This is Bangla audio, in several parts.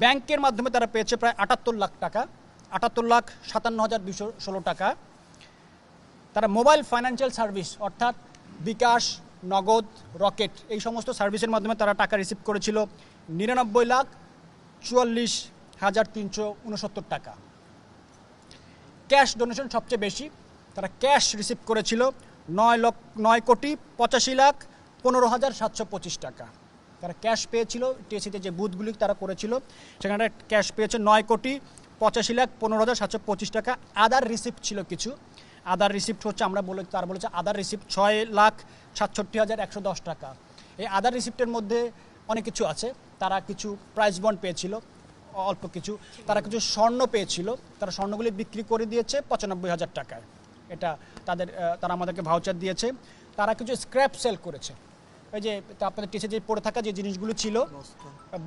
ব্যাংকের মাধ্যমে তারা পেয়েছে প্রায় আটাত্তর লাখ টাকা। আটাত্তর লাখ সাতান্ন হাজার দুশো ষোলো টাকা। তারা মোবাইল ফাইন্যান্সিয়াল সার্ভিস অর্থাৎ বিকাশ, নগদ, রকেট এই সমস্ত সার্ভিসের মাধ্যমে তারা টাকা রিসিভ করেছিল নিরানব্বই লাখ চুয়াল্লিশ হাজার তিনশো উনসত্তর টাকা। ক্যাশ ডোনেশন সবচেয়ে বেশি। তারা ক্যাশ রিসিভ করেছিল নয় লক্ষ, নয় কোটি পঁচাশি লাখ পনেরো হাজার সাতশো পঁচিশ টাকা। তারা ক্যাশ পেয়েছিল টিএসিতে যে বুথগুলি তারা করেছিল, সেখানে ক্যাশ পেয়েছে নয় কোটি পঁচাশি লাখ পনেরো হাজার সাতশো পঁচিশ টাকা। আদার রিসিপ্ট ছিল কিছু। আদার রিসিপ্ট হচ্ছে আমরা বলে, তারা বলেছে আদার রিসিপ্ট ছয় লাখ সাতষট্টি হাজার একশো দশ টাকা। এই আদার রিসিপ্টের মধ্যে অনেক কিছু আছে। তারা কিছু প্রাইস বন্ড পেয়েছিল, অল্প কিছু। তারা কিছু স্বর্ণ পেয়েছিল, তারা স্বর্ণগুলি বিক্রি করে দিয়েছে পঁচানব্বই হাজার টাকায়। এটা তাদের তারা আমাদেরকে ভাউচার দিয়েছে। তারা কিছু স্ক্র্যাপ সেল করেছে। ওই যে আপনাদের টিসে যে পড়ে থাকা যে জিনিসগুলো ছিল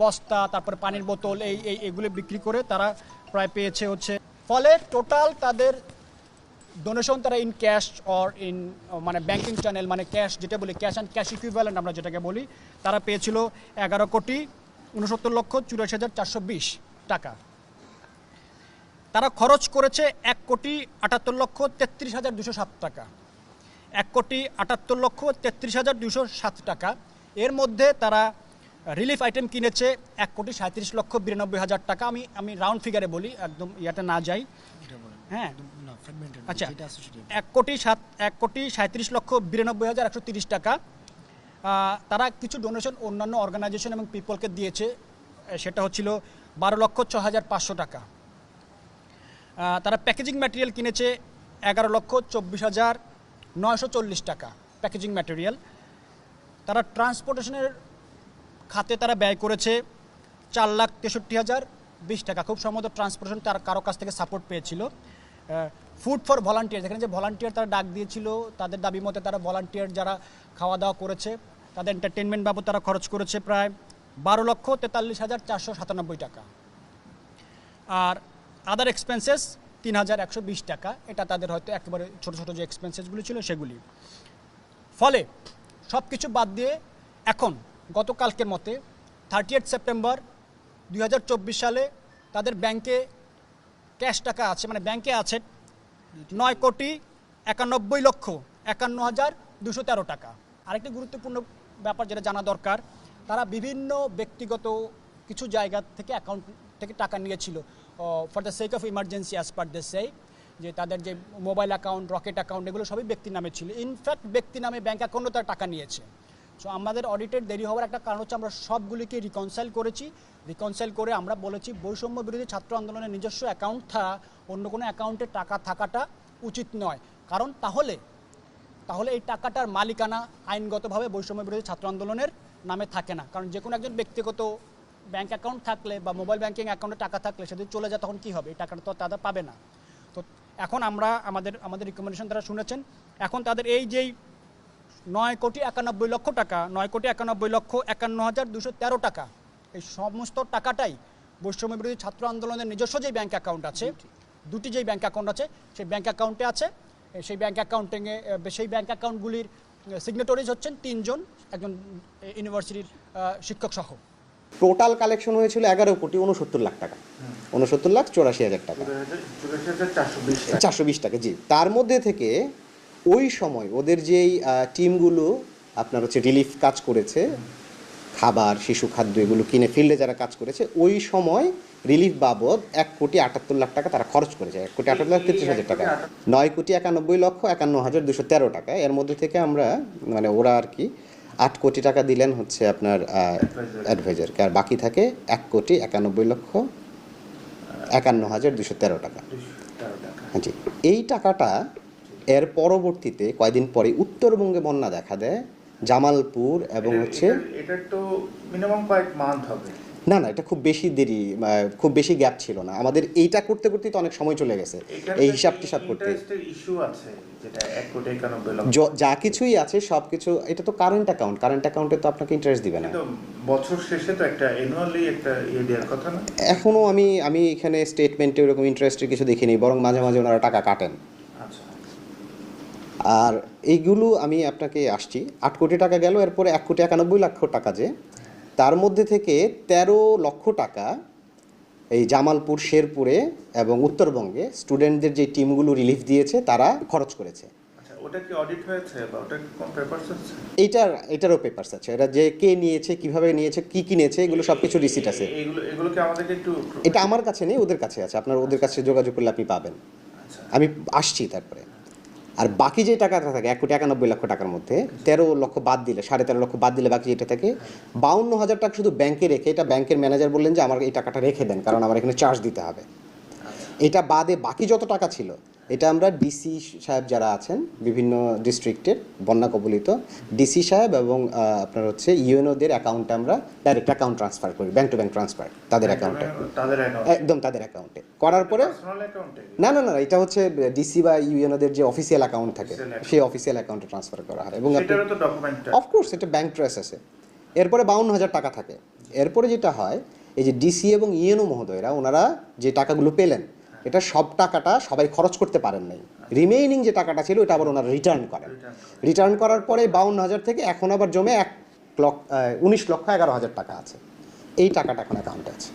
বস্তা। তারপরে পানির বোতল এই এই এগুলো বিক্রি করে তারা প্রায় পেয়েছে হচ্ছে। ফলে টোটাল তাদের ডোনেশন তারা ইন ক্যাশ অর ইন মানে ব্যাংকিং চ্যানেল মানে ক্যাশ যেটা বলি ক্যাশ অ্যান্ড ক্যাশ ইকুইভ্যালেন্ট আমরা যেটাকে বলি তারা পেয়েছিল এগারো কোটি উনসত্তর লক্ষ চুরাশি হাজার চারশো বিশ টাকা। তারা খরচ করেছে এক কোটি আটাত্তর লক্ষ তেত্রিশ হাজার দুশো সাত টাকা। এক কোটি আটাত্তর লক্ষ তেত্রিশ হাজার দুশো সাত টাকা। এর মধ্যে তারা রিলিফ আইটেম কিনেছে এক কোটি সাঁত্রিশ লক্ষ বিরানব্বই হাজার টাকা। আমি আমি রাউন্ড ফিগারে বলি একদম ইয়াতে না যাই। হ্যাঁ। আচ্ছা এক কোটি সাত এক কোটি সাঁত্রিশ লক্ষ বিরানব্বই হাজার একশো তিরিশ টাকা। তারা কিছু ডোনেশন অন্যান্য অর্গানাইজেশন এবং পিপলকে দিয়েছে। সেটা হচ্ছিল বারো লক্ষ ছ হাজার পাঁচশো টাকা। তারা প্যাকেজিং ম্যাটেরিয়াল কিনেছে এগারো লক্ষ চব্বিশ হাজার নয়শো চল্লিশ টাকা প্যাকেজিং ম্যাটেরিয়াল। তারা ট্রান্সপোর্টেশনের খাতে তারা ব্যয় করেছে চার লাখ তেষট্টি হাজার। বিশ টাকা। খুব সম্ভবত ট্রান্সপোর্টেশন তার কারও কাছ থেকে সাপোর্ট পেয়েছিল। ফুড ফর ভলান্টিয়ার যেখানে যে ভলান্টিয়ার তারা ডাক দিয়েছিল, তাদের দাবি মতে তারা ভলান্টিয়ার যারা খাওয়া দাওয়া করেছে, তাদের এন্টারটেনমেন্ট বাবদ তারা খরচ করেছে প্রায় বারো লক্ষ তেতাল্লিশ হাজার চারশো সাতানব্বই টাকা। আর আদার এক্সপেন্সেস তিন হাজার একশো বিশ টাকা। এটা তাদের হয়তো একেবারে ছোটো ছোটো যে এক্সপেন্সেসগুলি ছিল সেগুলি। ফলে সব কিছু বাদ দিয়ে এখন গতকালকের মতে থার্টি এইট সেপ্টেম্বর দুই হাজার চব্বিশ সালে তাদের ব্যাংকে ক্যাশ টাকা আছে মানে ব্যাংকে আছে নয় কোটি একানব্বই লক্ষ একান্ন হাজার দুশো তেরো টাকা। আরেকটি গুরুত্বপূর্ণ ব্যাপার যেটা জানা দরকার, তারা বিভিন্ন ব্যক্তিগত কিছু জায়গা থেকে অ্যাকাউন্ট থেকে টাকা নিয়েছিল। For the sake of emergency as per the সেই যে তাদের যে মোবাইল অ্যাকাউন্ট রকেট অ্যাকাউন্ট এগুলো সবই ব্যক্তির নামে ছিল। ইনফ্যাক্ট ব্যক্তি নামে ব্যাংক অ্যাকাউন্টও তারা টাকা নিয়েছে। সো আমাদের অডিটের দেরি হওয়ার একটা কারণ হচ্ছে আমরা সবগুলিকে রিকনসাইল করেছি। রিকনসাইল করে আমরা বলেছি, বৈষম্য বিরোধী ছাত্র আন্দোলনের নিজস্ব অ্যাকাউন্ট ছাড়া অন্য কোনো অ্যাকাউন্টে টাকা থাকাটা উচিত নয়। কারণ তাহলে তাহলে এই টাকাটার মালিকানা আইনগতভাবে বৈষম্য বিরোধী ছাত্র আন্দোলনের নামে থাকে না। কারণ যে কোনো একজন ব্যক্তিগত ব্যাংক অ্যাকাউন্ট থাকলে বা মোবাইল ব্যাংকিং অ্যাকাউন্টে টাকা থাকলে সেদিন চলে যায় তখন কী হবে? এই টাকাটা তো তারা পাবে না। তো এখন আমরা আমাদের আমাদের রিকমেন্ডেশন তারা শুনেছেন। এখন তাদের এই যেই নয় কোটি একানব্বই লক্ষ টাকা নয় কোটি একানব্বই লক্ষ একান্ন হাজার দুশো তেরো টাকা এই সমস্ত টাকাটাই বৈষম্য বিরোধী ছাত্র আন্দোলনের নিজস্ব যেই ব্যাংক অ্যাকাউন্ট আছে দুটি। যেই ব্যাংক অ্যাকাউন্ট আছে সেই ব্যাংক অ্যাকাউন্টে আছে সেই ব্যাংক অ্যাকাউন্টিংয়ে সেই ব্যাংক অ্যাকাউন্টগুলির সিগনেটরিজ হচ্ছেন তিনজন একজন ইউনিভার্সিটির শিক্ষক সহ। টোটাল কালেকশন হয়েছিল এগারো কোটি উনসত্তর লাখ টাকা। উনসত্তর লাখ চৌরাশি হাজার টাকা। চারশো বিশ টাকা, জি। তার মধ্যে থেকে ওই সময় ওদের যেই টিমগুলো আপনার হচ্ছে রিলিফ কাজ করেছে, খাবার, শিশু খাদ্য এগুলো কিনে ফিল্ডে যারা কাজ করেছে, ওই সময় রিলিফ বাবদ এক কোটি আটাত্তর লাখ টাকা তারা খরচ করেছে। এক কোটি আটাত্তর লাখ তেত্রিশ হাজার টাকা। নয় কোটি একানব্বই লক্ষ একান্ন হাজার দুশো তেরো টাকা। এর মধ্যে থেকে আমরা মানে ওরা আর কি আট কোটি টাকা দিলেন হচ্ছে আপনার অ্যাডভাইজারকে আর বাকি থাকে এক কোটি একানব্বই লক্ষ একান্ন হাজার দুশো তেরো টাকা। হ্যাঁ জি। এই টাকাটা এর পরবর্তীতে কয়দিন পরে উত্তরবঙ্গে বন্যা দেখা দেয় জামালপুর এবং হচ্ছে এটার তো মিনিমাম কয়েক মান্থ হবে। না না এটা খুব বেশি দেরি খুব বেশি গ্যাপ ছিল না। আমাদের এইটা করতে করতেই তো অনেক সময় চলে গেছে। এই হিসাব টিসাব করতে। য- কিছুই আছে সব কিছু এটা তো কারেন্ট অ্যাকাউন্ট কারেন্ট অ্যাকাউন্টে তো আপনাকে ইন্টারেস্ট দিবে না। বছর শেষে তো একটা অ্যানুয়ালি একটা ইয়ে দেওয়ার কথা না? এখনও আমি আমি এখানে স্টেটমেন্টে ওরকম ইন্টারেস্টের কিছু দেখিনি বরং মাঝে মাঝে ওনারা টাকা কাটেন। আচ্ছা। আর এইগুলো আমি আপনাকে আসছি। আট কোটি টাকা গেল এরপরে এক কোটি একানব্বই লক্ষ টাকা যে তার মধ্যে থেকে তেরো লক্ষ টাকা এই জামালপুর শেরপুরে এবং উত্তরবঙ্গে স্টুডেন্টদের যে টিমগুলো রিলিফ দিয়েছে তারা খরচ করেছে। আচ্ছা ওটা কি অডিট হয়েছে বা ওটা কোন পেপারস আছে এইটার এটারও পেপারস আছে। এটা যে কে নিয়েছে কীভাবে নিয়েছে কি কি নিয়েছে এগুলো সব কিছু রিসিট আছে এইগুলো এগুলো কি আমাদেরকে একটু এটা আমার কাছে নেই ওদের কাছে আছে। আপনার ওদের কাছে যোগাযোগ করলে আপনি পাবেন। আচ্ছা। আমি আসছি তারপরে। আর বাকি যে টাকাটা থাকে, এক কোটি একানব্বই লক্ষ টাকার মধ্যে, তেরো লক্ষ বাদ দিলে, সাড়ে তেরো লক্ষ বাদ দিলে বাকি যেটা থাকে, বাউন্ন হাজার টাকা শুধু ব্যাংকে রেখে, এটা ব্যাংকের ম্যানেজার বললেন যে, আমার এই টাকাটা রেখে দেন, কারণ আমার এখানে চার্জ দিতে হবে। এটা বাদে বাকি যত টাকা ছিল এটা আমরা ডিসি সাহেব যারা আছেন বিভিন্ন ডিস্ট্রিক্টের বন্যা কবলিত ডিসি সাহেব এবং আপনার হচ্ছে ইউএনওদের অ্যাকাউন্টে আমরা ডাইরেক্ট অ্যাকাউন্ট ট্রান্সফার করি ব্যাংক টু ব্যাংক ট্রান্সফার তাদের অ্যাকাউন্টে একদম তাদের অ্যাকাউন্টে করার পরে না না না এটা হচ্ছে ডিসি বা ইউএনওদের যে অফিসিয়াল অ্যাকাউন্ট থাকে সেই অফিসিয়াল অ্যাকাউন্টে ট্রান্সফার করা হয় এবং অফকোর্স এটা ব্যাংক ট্রেস আছে। এরপরে বাউন্ন হাজার টাকা থাকে। এরপরে যেটা হয় এই যে ডিসি এবং ইএনও মহোদয়রা ওনারা যে টাকাগুলো পেলেন এটা সব টাকাটা সবাই খরচ করতে পারেন নাই। রিমেইনিং যে টাকাটা ছিল এটা আবার ওনারা রিটার্ন করেন। রিটার্ন করার পরে বাউন্ন হাজার থেকে এখন আবার জমে এক লক্ষ উনিশ লক্ষ এগারো হাজার টাকা আছে। এই টাকাটা এখন অ্যাকাউন্টে আছে।